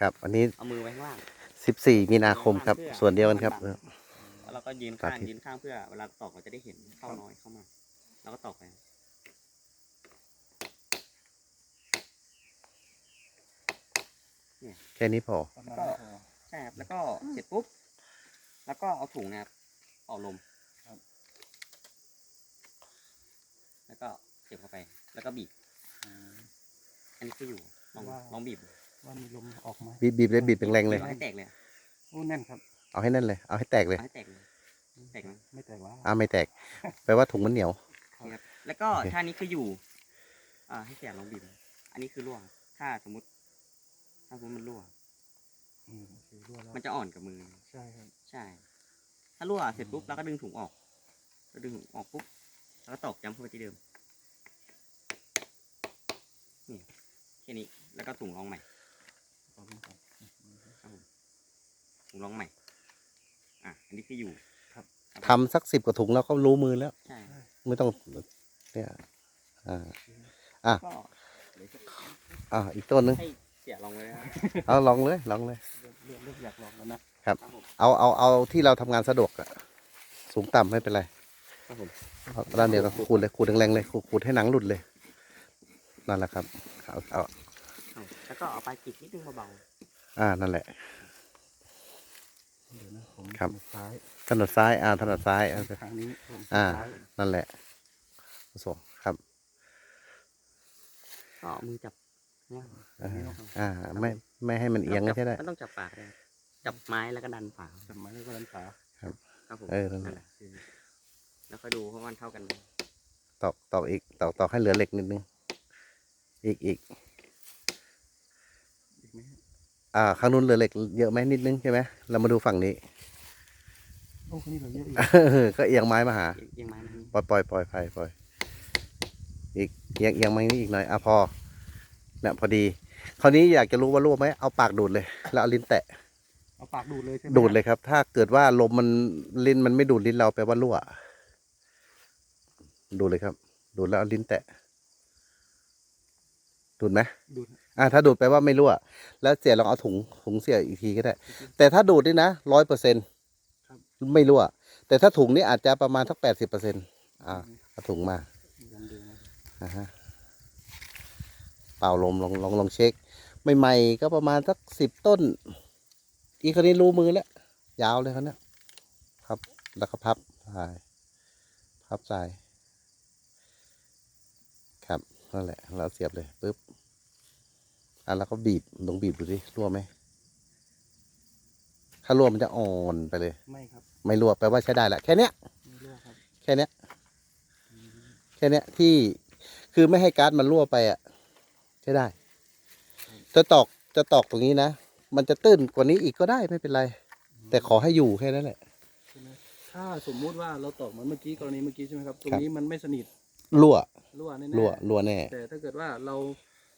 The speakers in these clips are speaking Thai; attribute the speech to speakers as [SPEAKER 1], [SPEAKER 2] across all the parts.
[SPEAKER 1] ครับอันนี้
[SPEAKER 2] เอามือไว้ข้างล่าง
[SPEAKER 1] 14 มีนาคมครับ ส่วนเดียวกันครับ
[SPEAKER 2] แล้วเราก็ยืนข้าง
[SPEAKER 1] สาธิต
[SPEAKER 2] ยืนข้างเพื่อเวลาตอกเราจะได้เห็นเข้าน้อยเข้ามา แล้วก็ตอกไป
[SPEAKER 1] แค่นี้พอ
[SPEAKER 3] ประมาณ
[SPEAKER 2] ก็
[SPEAKER 3] นี้พอ
[SPEAKER 2] ใช่ครับแล้วก็เสร็จปุ๊บ แล้วก็เอาถุงนะครับออกลม
[SPEAKER 3] ครับ
[SPEAKER 2] แล้วก็เสียบเข้าไป แล้วก็บีบ
[SPEAKER 3] อืม
[SPEAKER 2] อันนี้คืออยู่ลอง
[SPEAKER 3] ว่า
[SPEAKER 2] ลองบีบ
[SPEAKER 3] ว่ามีลมออกไหม
[SPEAKER 1] บีบบีบเลยบีบแรงๆเลย
[SPEAKER 2] อาให้แตกเลยอะ
[SPEAKER 3] โอ้แน่นครับ
[SPEAKER 1] เอาให้นั่นเลย เอาให้แตกเลย
[SPEAKER 2] เอาให้แตกเลยแตกไหม
[SPEAKER 3] ไม่แตกว่า
[SPEAKER 1] อ้าไม่แตก แปลว่าถุงมันเหนียว
[SPEAKER 2] นี่ครับแล้วก็
[SPEAKER 1] โอเค
[SPEAKER 2] ท่านี้คืออยู่ อ่า ให้เสียบลองบีบอันนี้คือรั่วครับถ้าสมมติ ถ้าสมมติมันรั่ว
[SPEAKER 3] อืมโอเครั่วแล้ว
[SPEAKER 2] มันจะอ่อนกับมือ
[SPEAKER 3] ใช่ครับ
[SPEAKER 2] ใช่ ถ้ารั่วเสร็จปุ๊บเราก็ดึงถุงออกเราดึงถุงออกปุ๊บแล้วก็ตอกย้ำเข้าไปที่เดิม นี่แค่นี้ แล้วก็ถุงรองใหม่
[SPEAKER 3] ข อบคุณครับ
[SPEAKER 2] ครับผมถุงรองใหม่ อะ อันนี้คืออยู่
[SPEAKER 1] ทำสักสิบกว่าถุงแล้วก็รู้มือแล้ว
[SPEAKER 2] ใช่
[SPEAKER 1] ไม่ต้องเนี่ยอ่าอะ
[SPEAKER 2] ก็
[SPEAKER 1] อ่าอีกต้นนึง
[SPEAKER 2] ให้เสียลองเลยนะครับ
[SPEAKER 1] เอาลองเลยลองเลย
[SPEAKER 3] เริ่มเริ่มเริ่มอยากลองแล้วนะ
[SPEAKER 2] ครับผม
[SPEAKER 1] เอาเอาเอาที่เราทำงานสะดวกอะสูงต่ำไม่เป็นไร
[SPEAKER 2] ครับผม
[SPEAKER 1] เอาด้านเดียวกันขูดเลยขูดแรงๆเลยขูดขูดให้หนังหลุดเลยนั่นแหละครับเอาเอา
[SPEAKER 2] เอา แล้วก็เอาไปจิกนิดนึงเบา
[SPEAKER 1] อ่านั่นแหละ
[SPEAKER 3] เดี๋ยวนะผม
[SPEAKER 1] ครับ
[SPEAKER 3] ซ้าย
[SPEAKER 1] ถนัดซ้าย อ่าถนัดซ้ายเอา
[SPEAKER 3] ทางนี้ผม
[SPEAKER 1] อ่า
[SPEAKER 3] ซ้าย
[SPEAKER 1] นั่นแหละผสมครับ
[SPEAKER 2] ๆก็เอามือจับเนี่ย
[SPEAKER 1] อ่าอ่าไม่ไม่ให้มันเอียงก็ใช่ได้
[SPEAKER 2] มันต้องจับปากเลยจับไม้แล้วก็ดันฝา
[SPEAKER 3] จับไม้แล้วก็ดันขา
[SPEAKER 2] ครับผม
[SPEAKER 1] เออนั่นแหละ
[SPEAKER 2] แหละแล้วค่อยดูเพราะมันเท่ากันไหม
[SPEAKER 1] ตอกตอกอีกตอกตอกให้เหลือเหล็กนิดนึง อีกอีก
[SPEAKER 3] อีกไหมฮะ
[SPEAKER 1] อ่าข้างนู้นเหลือเหล็กเยอะไหมนิดนึงใช่ไหมเรามาดูฝั่งนี้
[SPEAKER 3] โอ้คนนี้เราเยอะอีก
[SPEAKER 1] ก็เอียงไม้มาหา
[SPEAKER 2] เอียงเอียงไม้มัน
[SPEAKER 1] ปล่อยปล่อยปล่อยไปปล่อยอีกเอียงเอียงมานี่อีกหน่อยอะพอเนี่ยพอดี คราวนี้อยากจะรู้ว่ารั่วไหมเอาปากดูดเลย แล้วเอาลิ้นแตะ
[SPEAKER 3] เอาปากดูดเลยใช่ไหม
[SPEAKER 1] ดูดเลยครับ ถ้าเกิดว่าลมมันลิ้นมันไม่ดูดลิ้นเราแปลว่ารั่ว ดูดเลยครับ ดูดแล้วเอาลิ้นแตะดูดไหม
[SPEAKER 3] ดูด
[SPEAKER 1] อ่าถ้าดูดแปลว่าไม่รั่ว แล้วเสียลองเอาถุงถุงเสียอีกทีก็ได้ แต่ถ้าดูดนี่นะร้อยเปอร์เซ็นต์ไม่รั่ว แต่ถ้าถุงนี่อาจจะประมาณสักแปดสิบเปอร์เซ็นต์อ่าเอาถุงมา
[SPEAKER 3] อ่า
[SPEAKER 1] ฮะเป่าลมลองลองลองเช็คใหม่ๆก็ประมาณสักสิบต้น อีกคนนี้รู้มือแล้ว ยาวเลยเขาเนี่ยครับ แล้วก็พับใส่พับใส่ครับนั่นแหละ เราเสียบเลยปุ๊บ อะแล้วก็บีบลองบีบดูดิรั่วไหม ถ้ารั่วมันจะอ่อนไปเลย
[SPEAKER 3] ไม่ครับ
[SPEAKER 1] ไม่รั่วแปลว่าใช้ได้แหละแค่เนี้ย
[SPEAKER 3] ไม่รั่วครับ
[SPEAKER 1] แค่เนี้ย แค่เนี้ยที่คือไม่ให้การ์ดมันรั่วไปอะใช้ได้ จะตอกจะตอกตรงนี้นะ มันจะตื้นกว่านี้อีกก็ได้ไม่เป็นไร แต่ขอให้อยู่แค่นั้นแหละ
[SPEAKER 3] ใช่ไหมถ้าสมมุติว่าเราตอกเหมือนเมื่อกี้กรณีเมื่อกี้ใช่ไหมครับ ตรง
[SPEAKER 1] ครับ
[SPEAKER 3] นี้มันไม่สนิท
[SPEAKER 1] รั่ว
[SPEAKER 3] รั่วแน่
[SPEAKER 1] รั่ว
[SPEAKER 3] ๆ
[SPEAKER 1] รั่วแน่
[SPEAKER 3] แต่ถ้าเกิดว่าเรา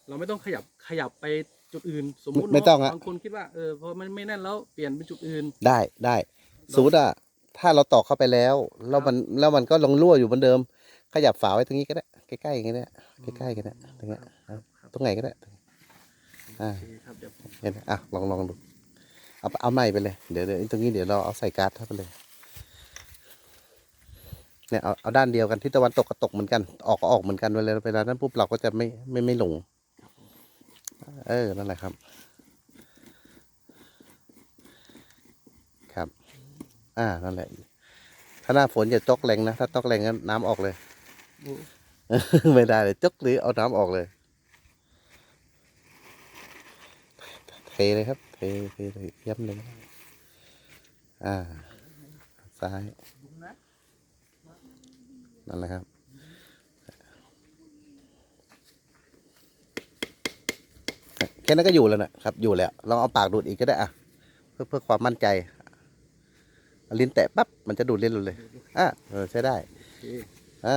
[SPEAKER 3] เราไม่ต้องขยับขยับไปจุดอื่น สมมุติ
[SPEAKER 1] ไม่ต้องอะ
[SPEAKER 3] บางคนคิดว่าเออพอมันไม่แน่นแล้วเปลี่ยนเป็นจุดอื่น
[SPEAKER 1] ได้ได้สมมติอะถ้าเราตอกเข้าไปแล้วแล้วมันแล้วมันก็ลงรั่วอยู่เหมือนเดิม ขยับฝาไว้ตรงนี้ก็ได้ใกล้ๆอย่างเงี้ยใกล้ๆกันนะตรงเนี้ย
[SPEAKER 3] ครับครับ
[SPEAKER 1] ตรงไหนก็ได้อ่า
[SPEAKER 3] โอเคครับเดี๋ยวผม
[SPEAKER 1] เห็นไหมอะลองลองดูเอาเอาใหม่ไปเลยเดี๋ยวเดี๋ยวตรงนี้เดี๋ยวเราเอาใส่การ์ดเข้าไปเลยเนี่ยเอาเอาด้านเดียวกันที่ตะวันตกก็ตกเหมือนกัน ออกก็ออกเหมือนกันเวลาเวลานั้นปุ๊บเราก็จะไม่ไม่ไม่หลง เออ นั่นแหละครับ ครับ อ่า นั่นแหละ ถ้าหน้าฝนอย่าจกแรงนะ ถ้าจกแรงงั้นน้ำออกเลย ไม่ได้เลยจกหรือเอาน้ำออกเลย เทเลยครับ เทเทเลยย้ำเลย อ่า ซ้าย นั่นแหละครับ แค่นั้นก็อยู่แล้วนะครับ อยู่แล้วลองเอาปากดูดอีกก็ได้อะเพื่อเพื่อความมั่นใจเอาลิ้นแตะปั๊บมันจะดูดลิ้นเราเลยอะเออใช้ได้
[SPEAKER 3] โอเค
[SPEAKER 1] อ่า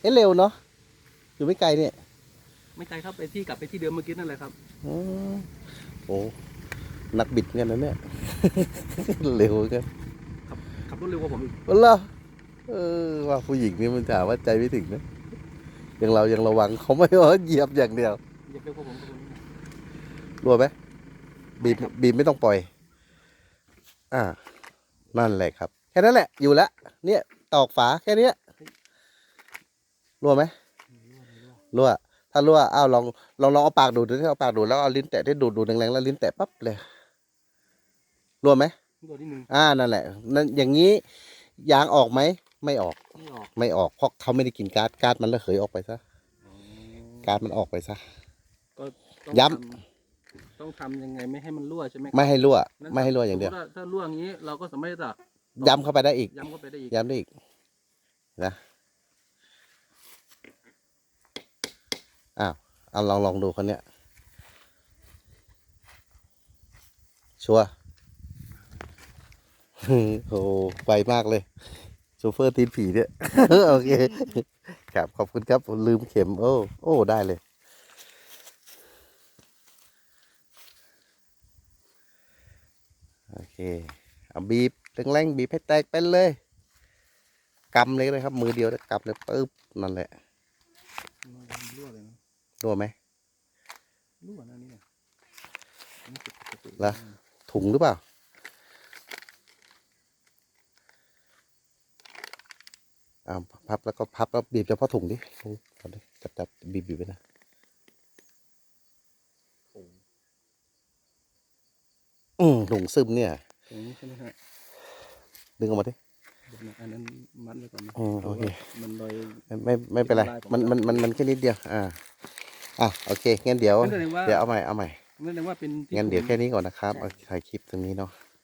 [SPEAKER 1] เอ๊ะเร็วเนาะอยู่ไม่ไกลเนี่ย
[SPEAKER 3] ไม่ไกลครับไปที่กลับไปที่เดิมเมื่อกี้นั่นแหละครับ
[SPEAKER 1] อืมโอ้นักบิดเงี้ยนะเนี่ยเร็วกัน
[SPEAKER 3] ขับขับรถเร็วกว่าผมอีก
[SPEAKER 1] วันละเออว่าผู้หญิงนี่มันถามว่าใจไม่ถึงนะอย่างเรายังระวังเขาไม่ว่าเหยียบอย่างเดียว
[SPEAKER 3] เหยียบเร็วกว่าผมกับผม
[SPEAKER 1] รั่วไหมบีบบีบไม่ต้องปล่อย อ่า นั่นแหละครับ แค่นั้นแหละ อยู่แล้วเนี่ย ตอกฝาแค่เนี้ยรั่วไหมรั่วถ้ารั่วอ้าวลองลองลองเอาปากดูดดูที่เอาปากดูดแล้วเอาลิ้นแตะที่ดูดดูดแรงๆแล้วลิ้นแตะปั๊บเลยรั่วไหม
[SPEAKER 3] ตัวที่หนึ่ง
[SPEAKER 1] อ่า นั่นแหละ นั่นอย่างนี้ ยางออกไหม ไม่ออก
[SPEAKER 3] ไม่ออก
[SPEAKER 1] ไม่ออก เพราะเขาไม่ได้กินก๊าซ ก๊าซมันระเหยออกไปซะ
[SPEAKER 3] อ๋อ
[SPEAKER 1] ก๊าซมันออกไปซะ
[SPEAKER 3] ก็ต้อง
[SPEAKER 1] ย้ำ
[SPEAKER 3] ทำต้องทำยังไงไม่ให้มันรั่วใช่ไหมครับ
[SPEAKER 1] ไม่ให้รั่ว
[SPEAKER 3] นั่น
[SPEAKER 1] ไม่ให้รั่วอย่างเดียว
[SPEAKER 3] สมมุติถ้ารั่วอย่างนี้เราก็สามารถจะ
[SPEAKER 1] ย้ำเข้าไปได้อีก
[SPEAKER 3] ย้ำเข้าไปได้อีก
[SPEAKER 1] ย้ำได้อีกนะอ้าวเอาลองลองดูคนเนี้ยชัวร์ โอ้ไวมากเลยโชเฟอร์ตีนผีเนี่ย โอเค ครับขอบคุณครับผมลืมเข็ม โอ้โอ้ได้เลย โอ เคเอาบีบแรงๆบีบให้แตกเป็นเลยกำเลยก็ได้ครับ มือเดียวนะกำเลยปึ๊บนั่นแหละ
[SPEAKER 3] รั่วเลยนะ
[SPEAKER 1] รั่วไหม
[SPEAKER 3] รั่วนะเนี่ยอันนี้ผิดปกติ
[SPEAKER 1] เหรอถุงหรือเปล่าอ้าวพับแล้วก็พับแล้วบีบเฉพาะถุงดิถุงเอาดิจับจับบีบบีบไปนะอืมถุงซึมเนี่ย
[SPEAKER 3] ตรงนี้ใช่ไหมฮะ
[SPEAKER 1] ดึงออกมาดิ
[SPEAKER 3] เดี๋ยวนะอันนั้นมัดไว้ก่อนนะ
[SPEAKER 1] อืมโอเค
[SPEAKER 3] มันลอย
[SPEAKER 1] ไม่ไม่ไม่เป็นไร มันมันมันมันแค่นิดเดียว อ่า อะโอเคงั้นเดี๋ยว
[SPEAKER 3] นั่นแสดงว่า
[SPEAKER 1] เดี๋ยวเอาใหม่เอาใหม่
[SPEAKER 3] นั่นแสดงว่าเป็นที่
[SPEAKER 1] งั้นเดี๋ยว
[SPEAKER 3] ถุ
[SPEAKER 1] แค่นี้ก่อนนะครับเอาถ่ายคลิปตรงนี้เนาะ